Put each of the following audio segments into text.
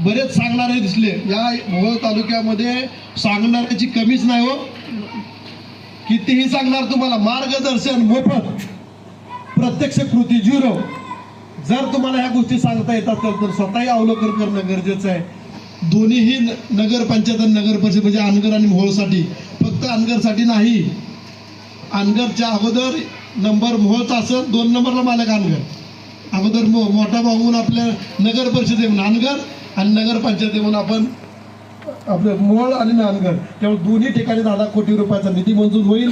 बरेच सांगणारे दिसले. या मोहोळ तालुक्यामध्ये सांगणाऱ्याची कमीच नाही हो. कितीही सांगणार तुम्हाला मार्गदर्शन मोफत प्रत्यक्ष कृती झिरो. जर तुम्हाला ह्या गोष्टी सांगता येतात तर तर स्वतःही अवलोकन करणं गरजेचं आहे. दोन्हीही न- नगरपंचायत आणि नगर परिषद म्हणजे अनगर आणि मोहोळसाठी. फक्त अनगरसाठी नाही. अनगरच्या अगोदर नंबर मोहोळचा असेल दोन नंबरला मालक अनगर. अगोदर मो मोठा भाऊ आपल्या नगर परिषदेहून अनगर आणि नगरपंचायतीमधून आपण आपलं मोळ आणि नांदगड त्यामुळे दोन्ही ठिकाणी दहा लाख कोटी रुपयाचा निधी मंजूर होईल.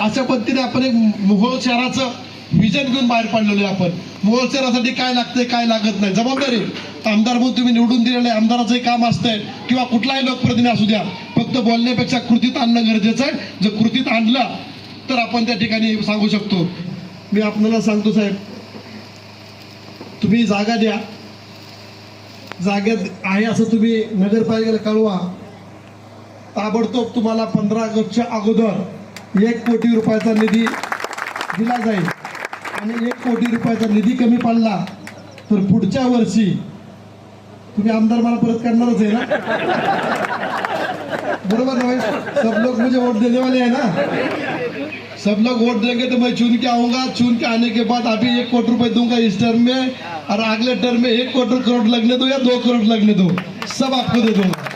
अशा पद्धतीने आपण एक मोहोळ शहराचं विजन घेऊन बाहेर पडलेलो आहे आपण. मोहोळ शहरासाठी काय लागतंय काय लागत नाही. जबाबदारी. आमदार म्हणून तुम्ही निवडून दिलेलं आहे. आमदाराचंही काम असतंय किंवा कुठलाही लोकप्रतिनिधी असू द्या फक्त बोलण्यापेक्षा कृतीत आणणं गरजेचं आहे. जर कृतीत आणलं तर आपण त्या ठिकाणी सांगू शकतो. मी आपल्याला सांगतो साहेब तुम्ही जागा द्या. जागेत आहे असं तुम्ही नगरपालिकेला कळवा. ताबडतोब तुम्हाला पंधरा ऑगस्टच्या अगोदर एक कोटी रुपयाचा निधी दिला जाईल. आणि एक कोटी रुपयाचा निधी कमी पडला तर पुढच्या वर्षी तुम्ही आमदार मला परत करणारच आहे ना? बरोबर ना भाई? सब लोग मुझे वोट देने वाले हैं ना? सब लोग वोट देंगे तो मैं चुन के आऊंगा. चुन के आने के बाद अभी एक कोटी रुपए दूंगा इस टर्म में. और अगले टर्म में एक क्वार्टर करोड़ लगने दो या दो करोड़ लगने दो, सब आपको दे दूँगा।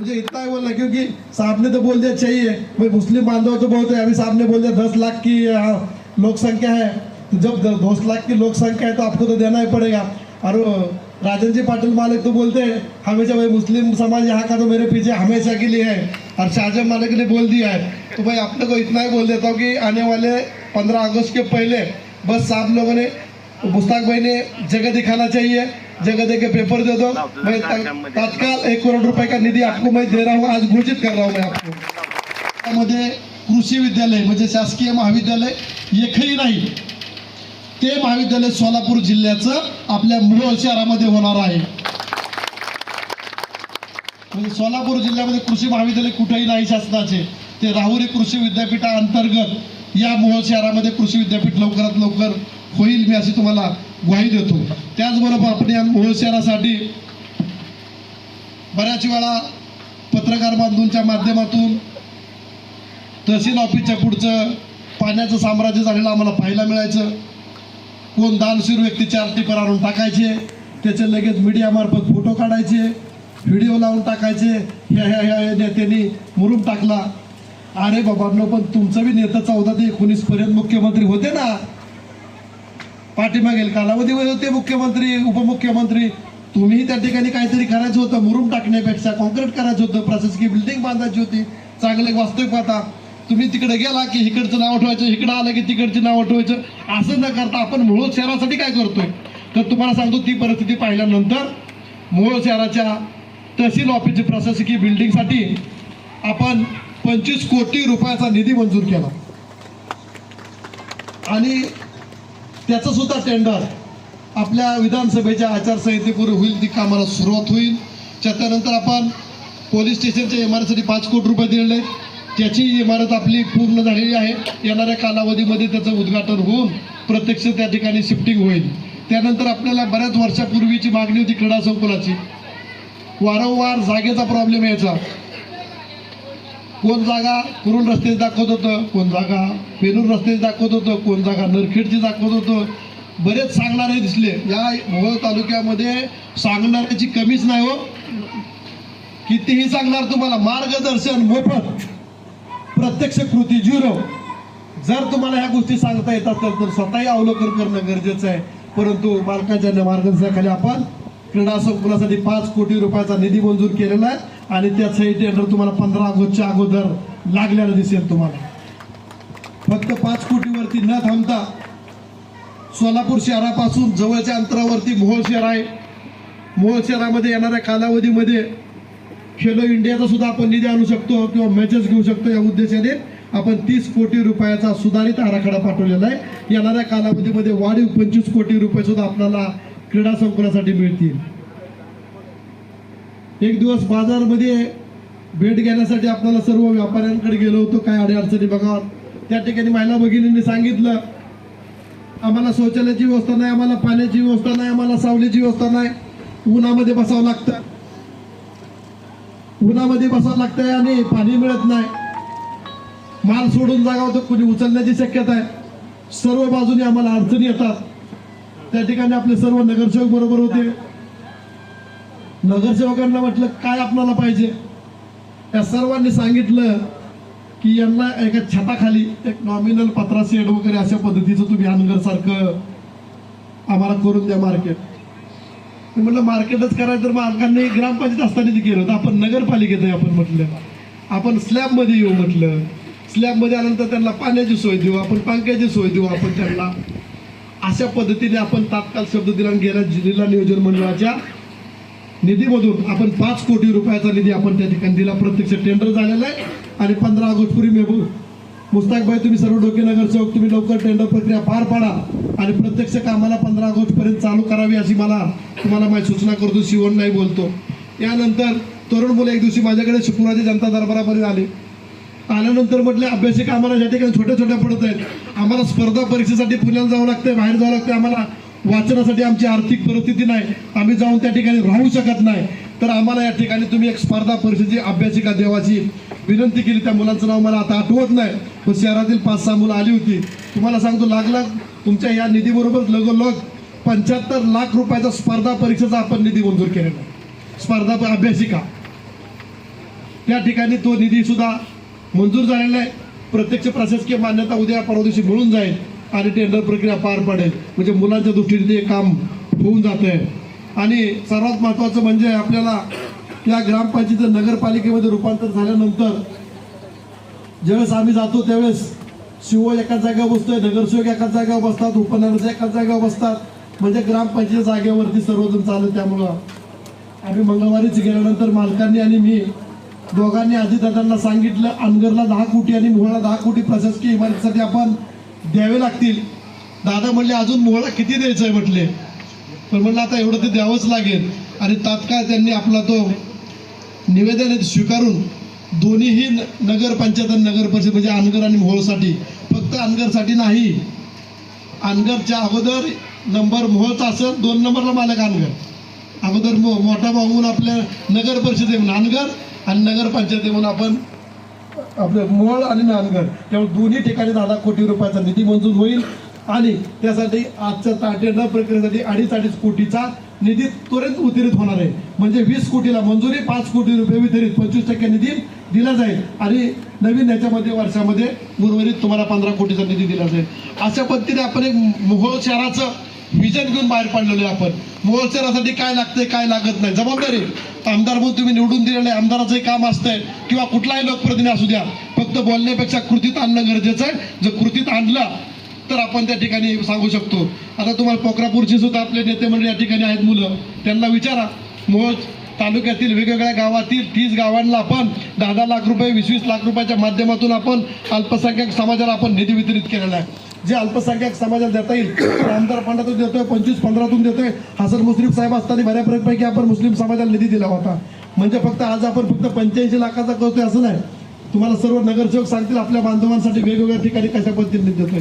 मुझे इतना ही बोलना क्योंकि साहब ने तो बोल दिया चाहिए। भाई मुस्लिम बांधव तो बहुत है, अभी साहब ने बोल दिया दस लाख की यहाँ लोकसंख्या है। तो जब दस लाख की लोकसंख्या है तो आपको तो देना ही पड़ेगा। और राजन जी पाटिल मालिक तो बोलते हैं, हमेशा भाई मुस्लिम समाज यहाँ का तो मेरे पीछे हमेशा के लिए है। और शाहजहां मालिक ने बोल दिया है। तो भाई आप लोग को इतना ही बोल देता हूँ कि आने वाले पंद्रह अगस्त के पहले बस साहब लोगों ने मुश्ताक भाई ने जगह दिखाना चाहिए जगह दे के पेपर दे। दो मैं तात्काल एक करोड़ रुपए का निधि आपको मैं दे रहा हूँ आज घोषित कर रहा हूँ मैं आपको। त्यामध्ये कृषी विद्यालय म्हणजे शासकीय महाविद्यालय एकही नाही. ते महाविद्यालय सोलापूर जिल्ह्याचं आपल्या मोहोळ शहरामध्ये होणार आहे. म्हणजे सोलापूर जिल्ह्यामध्ये कृषी महाविद्यालय कुठेही नाही शासनाचे. ते राहुरी कृषी विद्यापीठाअंतर्गत या मोहोळ शहरामध्ये कृषी विद्यापीठ लवकरात लवकर होईल मी अशी तुम्हाला ग्वाही देतो. त्याचबरोबर आपण या मोहोळ शहरासाठी बऱ्याच वेळा पत्रकार बांधूंच्या माध्यमातून तहसील ऑफिसच्या पुढचं पाण्याचं साम्राज्य झालेलं आम्हाला पाहायला मिळायचं. कोण दानशूर व्यक्तीचे चार आणून टाकायचे त्याचे लगेच मीडियामार्फत फोटो काढायचे व्हिडिओ लावून टाकायचे. ह्या ह्या ह्या नेत्यांनी मुरूम टाकला. अरे बाबांनो पण तुमचं बी नेता चौदा ते एकोणीस पर्यंत मुख्यमंत्री होते ना? पाठीमागील कालावधी होते मुख्यमंत्री उपमुख्यमंत्री. तुम्ही त्या ठिकाणी काहीतरी करायचं होतं मुरुम टाकण्यापेक्षा कॉन्क्रीट करायचं होतं प्रशासकीय बिल्डिंग बांधायची होती. चांगले वास्तविक पाहता. तुम्ही तिकडे गेला की इकडचं नाव ठेवायचं इकडं आलं की तिकडचं नाव ठेवायचं. असं न करता आपण मुळ शहरासाठी काय करतोय? तर तुम्हाला सांगतो ती परिस्थिती पाहिल्यानंतर मुळ शहराच्या तहसील ऑफिसची प्रशासकीय बिल्डिंगसाठी आपण पंचवीस कोटी रुपयाचा निधी मंजूर केला. आणि त्याचं सुद्धा टेंडर आपल्या विधानसभेच्या आचारसंहितेपूर्वी होईल ती कामाला सुरुवात होईल. त्याच्यानंतर आपण पोलीस स्टेशनच्या इमारतीसाठी पाच कोटी रुपये दिलेले त्याची इमारत आपली पूर्ण झालेली आहे. येणाऱ्या कालावधीमध्ये त्याचं उद्घाटन होऊन प्रत्यक्ष त्या ठिकाणी शिफ्टिंग होईल. त्यानंतर आपल्याला बऱ्याच वर्षापूर्वीची मागणी होती क्रीडा संकुलाची. वारंवार जागेचा प्रॉब्लेम यायचा. कोण जागा? कुरुल रस्त्याची दाखवत होतं. कोण जागा? पेनूर रस्त्याची दाखवत होतं. कोण जागा? नरखेडची दाखवत होतं. बरेच सांगणारे दिसले. या मोहोळ तालुक्यामध्ये सांगणाऱ्याची कमीच नाही हो. कितीही सांगणार तुम्हाला मार्गदर्शन मोफत प्रत्यक्ष कृती झिरो. जर तुम्हाला ह्या गोष्टी सांगता येतात तर तर स्वतःही अवलोकन करणं गरजेचं आहे. परंतु मालकाच्या मार्गदर्शनाखाली आपण क्रीडा संकुलासाठी पाच कोटी रुपयाचा निधी मंजूर केलेला आहे. आणि त्याचंही टेंडर तुम्हाला पंधरा ऑगस्टच्या अगोदर लागलेलं दिसेल तुम्हाला. फक्त पाच कोटीवरती न थांबता सोलापूर शहरापासून जवळच्या अंतरावरती मोहोळ शहर आहे. मोहोळ शहरामध्ये येणाऱ्या कालावधीमध्ये खेलो इंडियाचा सुद्धा आपण निधी आणू शकतो किंवा मॅचेस घेऊ शकतो. या उद्देशाने आपण तीस कोटी रुपयाचा सुधारित आराखडा पाठवलेला आहे. येणाऱ्या कालावधीमध्ये वाढीव पंचवीस कोटी रुपये सुद्धा आपल्याला क्रीडा संकुलासाठी मिळतील. एक दिवस बाजारमध्ये भेट घेण्यासाठी आपल्याला सर्व व्यापाऱ्यांकडे गेलो होतो काय अडीअडचणी बघा. त्या ठिकाणी महिला भगिनींनी सांगितलं आम्हाला शौचालयाची व्यवस्था नाही आम्हाला पाण्याची व्यवस्था नाही आम्हाला सावलीची व्यवस्था नाही. उन्हामध्ये बसावं लागतं. उन्हामध्ये बसावं लागतंय आणि पाणी मिळत नाही. माल सोडून जागा होतं कुणी उचलण्याची शक्यता आहे. सर्व बाजूने आम्हाला अडचणी येतात. त्या ठिकाणी आपले सर्व नगरसेवक बरोबर होते. नगरसेवकांना म्हटलं काय आपणाला पाहिजे? या सर्वांनी सांगितलं की यांना एका छताखाली एक नॉमिनल पत्रा सेट वगैरे अशा पद्धतीचं तुम्ही हानगरसारखं आम्हाला करून द्या मार्केट मी म्हटलं मार्केटच करायचं तर मालकांनी ग्रामपंचायत असताना ते केलं होतं आपण नगरपालिकेत आहे आपण म्हटलं. आपण स्लॅबमध्ये येऊ म्हटलं. स्लॅबमध्ये आल्यानंतर त्यांना पाण्याची सोय देऊ आपण पंख्याची सोय देऊ आपण त्यांना. अशा पद्धतीने आपण तात्काळ शब्द दिला गेल्या जिल्हा नियोजन मंडळाच्या निधीमधून आपण पाच कोटी रुपयाचा निधी आपण त्या ठिकाणी दिला. प्रत्यक्ष टेंडर झालेला आहे. आणि पंधरा ऑगस्टपूर्वी मेहबूब मुस्ताकभाई तुम्ही सर्व डोके नगरसेवक तुम्ही लवकर टेंडर प्रक्रिया पार पाडा. आणि प्रत्यक्ष कामाला पंधरा ऑगस्टपर्यंत चालू करावी अशी मला तुम्हाला माझी सूचना करतो. शिवण नाही बोलतो. यानंतर तरुण मुलं एक दिवशी माझ्याकडे शुक्रवारी जनता दरबारापर्यंत आले. आल्यानंतर म्हटले अभ्यासिक आम्हाला ज्या ठिकाणी छोट्या छोट्या पडत आहेत आम्हाला स्पर्धा परीक्षेसाठी पुण्याला जावं लागतंय बाहेर जावं लागतं आम्हाला. वाचनासाठी आमची आर्थिक परिस्थिती नाही. आम्ही जाऊन त्या ठिकाणी राहू शकत नाही. तर आम्हाला या ठिकाणी तुम्ही एक स्पर्धा परीक्षेची अभ्यासिका देवाची विनंती केली. त्या मुलांचं नाव मला आता आठवत नाही. पण शहरातील पाच सहा मुलं आली होती. तुम्हाला सांगतो लागला तुमच्या या निधीबरोबर लगोलग पंच्याहत्तर लाख रुपयाचा स्पर्धा परीक्षेचा आपण निधी मंजूर केलेला स्पर्धा अभ्यासिका. त्या ठिकाणी तो निधी सुद्धा मंजूर झालेला आहे. प्रत्यक्ष प्रशासकीय मान्यता उद्या परवा दिवशी मिळून जाईल. आणि टेंडर प्रक्रिया पार पडेल. म्हणजे मुलांच्या दृष्टीने ते काम होऊन जात आहे आणि सर्वात महत्त्वाचं म्हणजे आपल्याला या ग्रामपंचायतीचं नगरपालिकेमध्ये रूपांतर झाल्यानंतर ज्यावेळेस आम्ही जातो त्यावेळेस शिव एका जागेवर बसतोय नगरसेवक एकाच जागेवर बसतात उपनगरचे एकाच जागेवर बसतात. म्हणजे ग्रामपंचायत जागेवरती सर्वजण चालत त्यामुळं आम्ही मंगळवारीच गेल्यानंतर मालकांनी आणि मी दोघांनी अजितदादांना सांगितलं अनगरला दहा कोटी आणि मोहळा दहा कोटी प्रशासकीय इमारतीसाठी आपण द्यावे लागतील. दादा म्हणले अजून मोहळा किती द्यायचं आहे म्हटले. पण म्हणलं आता एवढं ते द्यावंच लागेल. आणि तात्काळ त्यांनी आपला तो निवेदन स्वीकारून दोन्हीही न- नगरपंचायत आणि नगर परिषद म्हणजे अनगर आणि मोहोळसाठी फक्त अनगरसाठी नाही. अनगरच्या अगोदर नंबर मोहोळचा असेल दोन नंबरला मालक अनगर. अगोदर मो मोठा भाऊ म्हणून आपल्या नगर परिषदे म्हणून अनगर आणि नगरपंचायत म्हणून आपण आपलं मोळ आणि नांदगड त्यामुळे दोन्ही ठिकाणी दहा कोटी रुपयाचा निधी मंजूर होईल. आणि त्यासाठी आजच्या ताटेंडर प्रक्रियेसाठी अडीच अडीच कोटीचा निधी त्वरित वितरित होणार आहे. म्हणजे वीस कोटीला मंजुरी पाच कोटी रुपये वितरित पंचवीस टक्के निधी दिला जाईल. आणि नवीन याच्यामध्ये वर्षामध्ये उर्वरित तुम्हाला पंधरा कोटीचा निधी दिला जाईल. अशा पद्धतीने आपण एक मोहोळ शहराचं विजन घेऊन बाहेर पडलेलो आहे आपण. मोलचरासाठी काय लागतंय काय लागत नाही. जबाबदारी. आमदार म्हणून तुम्ही निवडून दिलेलं आहे. आमदाराचंही काम असतंय किंवा कुठलाही लोकप्रतिनिधी असू द्या फक्त बोलण्यापेक्षा कृतीत आणणं गरजेचं आहे. जर कृतीत आणलं तर आपण त्या ठिकाणी सांगू शकतो. आता तुम्हाला पोखरापूरचे सुद्धा आपले नेते मंडळी या ठिकाणी आहेत मुलं. त्यांना विचारा. मोहोळ तालुक्यातील वेगवेगळ्या गावातील तीस गावांना आपण दहा दहा लाख रुपये वीस वीस लाख रुपयाच्या माध्यमातून आपण अल्पसंख्याक समाजाला आपण निधी वितरित केलेला आहे. जे अल्पसंख्याक समाजाला देता येईल. ते आमदार फंडातून देतोय पंचवीस पंधरातून देतोय. हसन मुस्लिम साहेब असताना बऱ्यापैकी आपण मुस्लिम समाजाला निधी दिला होता. म्हणजे फक्त आज आपण फक्त पंच्याऐंशी लाखाचा करतोय असं नाही. तुम्हाला सर्व नगरसेवक सांगतील आपल्या बांधवांसाठी वेगवेगळ्या ठिकाणी कशा पद्धतीने देतोय.